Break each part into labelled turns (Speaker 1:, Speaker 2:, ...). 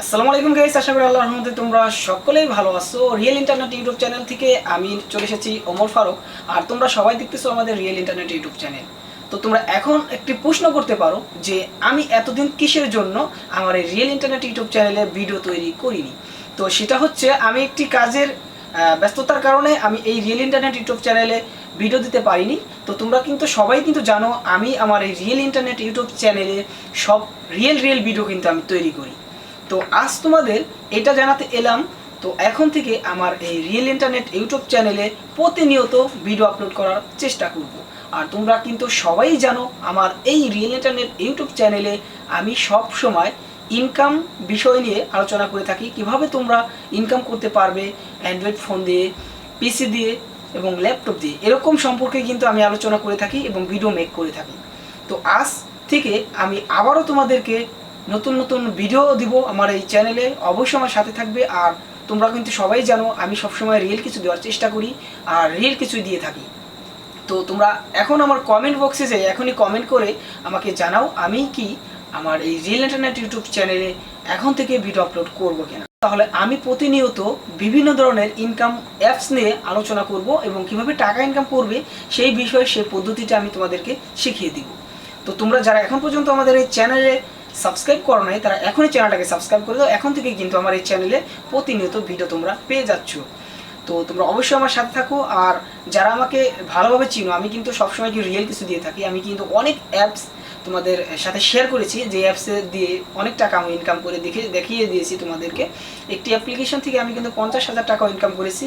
Speaker 1: আসসালামু আলাইকুম গাইস আশা করি আল্লাহর রহমতে তোমরা সকলেই ভালো আছো। রিয়েল ইন্টারনেট ইউটিউব চ্যানেল থেকে আমি চলে এসেছি ওমর ফারুক। আর তোমরা সবাই দেখতেছো আমাদের রিয়েল ইন্টারনেট ইউটিউব চ্যানেল তো তোমরা এখন একটি প্রশ্ন করতে পারো যে, আমি এতদিন কিসের জন্য আমার এই রিয়েল ইন্টারনেট ইউটিউব চ্যানেলে ভিডিও তৈরি করিনি? তো সেটা হচ্ছে, আমি একটি কাজের ব্যস্ততার কারণে আমি এই রিয়েল ইন্টারনেট ইউটিউব চ্যানেলে ভিডিও দিতে পারিনি। তো তোমরা কিন্তু সবাই কিন্তু জানো, আমি আমার এই রিয়েল ইন্টারনেট ইউটিউব চ্যানেলে সব রিয়েল রিয়েল ভিডিও কিন্তু আমি তৈরি করি। তো আজ তোমাদের এটা জানাতে এলাম। তো এখন থেকে আমার এই রিয়েল ইন্টারনেট ইউটিউব চ্যানেলে প্রতিনিয়ত ভিডিও আপলোড করার চেষ্টা করব। আর তোমরা কিন্তু সবাই জানো, আমার এই রিয়েল ইন্টারনেট ইউটিউব চ্যানেলে আমি সব সময় ইনকাম বিষয় নিয়ে আলোচনা করে থাকি। কীভাবে তোমরা ইনকাম করতে পারবে অ্যান্ড্রয়েড ফোন দিয়ে পিসি দিয়ে এবং ল্যাপটপ দিয়ে। এরকম সম্পর্কে কিন্তু আমি আলোচনা করে থাকি এবং ভিডিও মেক করে থাকি। তো আজ থেকে আমি আবারও তোমাদেরকে নতুন নতুন ভিডিও দিব আমার এই চ্যানেলে অবশ্যই আমার সাথে থাকবে। আর তোমরা কিন্তু সবাই জানো, আমি সবসময় রিয়েল কিছু দেওয়ার চেষ্টা করি আর রিয়েল কিছু দিয়ে থাকি। তো তোমরা এখন আমার কমেন্ট বক্সে যে এখনই কমেন্ট করে আমাকে জানাও, আমি কি আমার এই রিয়েল ইন্টারনেট ইউটিউব চ্যানেলে এখন থেকে ভিডিও আপলোড করব কিনা। তাহলে আমি প্রতিনিয়ত বিভিন্ন ধরনের ইনকাম অ্যাপস নিয়ে আলোচনা করব এবং কীভাবে টাকা ইনকাম করবে, সেই বিষয়ে সেই পদ্ধতিটা আমি তোমাদেরকে শিখিয়ে দিব। তো তোমরা যারা এখন পর্যন্ত আমাদের এই চ্যানেলে সাবস্ক্রাইব করো নাই, তারা এখনই চ্যানেলটাকে সাবস্ক্রাইব করে দাও। এখন থেকে কিন্তু আমার এই চ্যানেলে প্রতিনিয়ত ভিডিও তোমরা পেয়ে যাচ্ছ। তো তোমরা অবশ্যই আমার সাথে থাকো, আর যারা আমাকে ভালোভাবে চিনো, আমি কিন্তু সবসময় কি রিয়েল কিছু দিয়ে থাকি, আমি কিন্তু অনেক অ্যাপস তোমাদের সাথে শেয়ার করেছি যে অ্যাপসে দিয়ে অনেক টাকা আমি ইনকাম করে দেখে, দেখিয়ে দিয়েছি তোমাদেরকে। একটি অ্যাপ্লিকেশন থেকে আমি কিন্তু পঞ্চাশ হাজার টাকা ইনকাম করেছি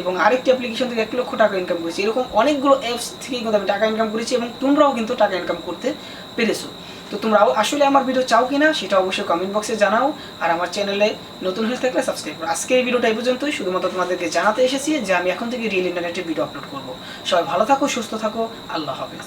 Speaker 1: এবং আরেকটি অ্যাপ্লিকেশন থেকে এক লক্ষ টাকা ইনকাম করেছি। এরকম অনেকগুলো অ্যাপস থেকে কিন্তু আমি টাকা ইনকাম করেছি এবং তোমরাও কিন্তু টাকা ইনকাম করতে পেরেছ। তো তোমরাও আসলে আমার ভিডিও চাও কিনা সেটা অবশ্যই কমেন্ট বক্সে জানাও আর আমার চ্যানেলে নতুন হয়ে থাকলে সাবস্ক্রাইব করো। আজকে এই ভিডিওটা এই পর্যন্তই। শুধুমাত্র তোমাদেরকে জানাতে এসেছি যে আমি এখন থেকে রিয়েল ইন্টারনেটে ভিডিও আপলোড করব। সবাই ভালো থাকো, সুস্থ থাকো। আল্লাহ হাফেজ।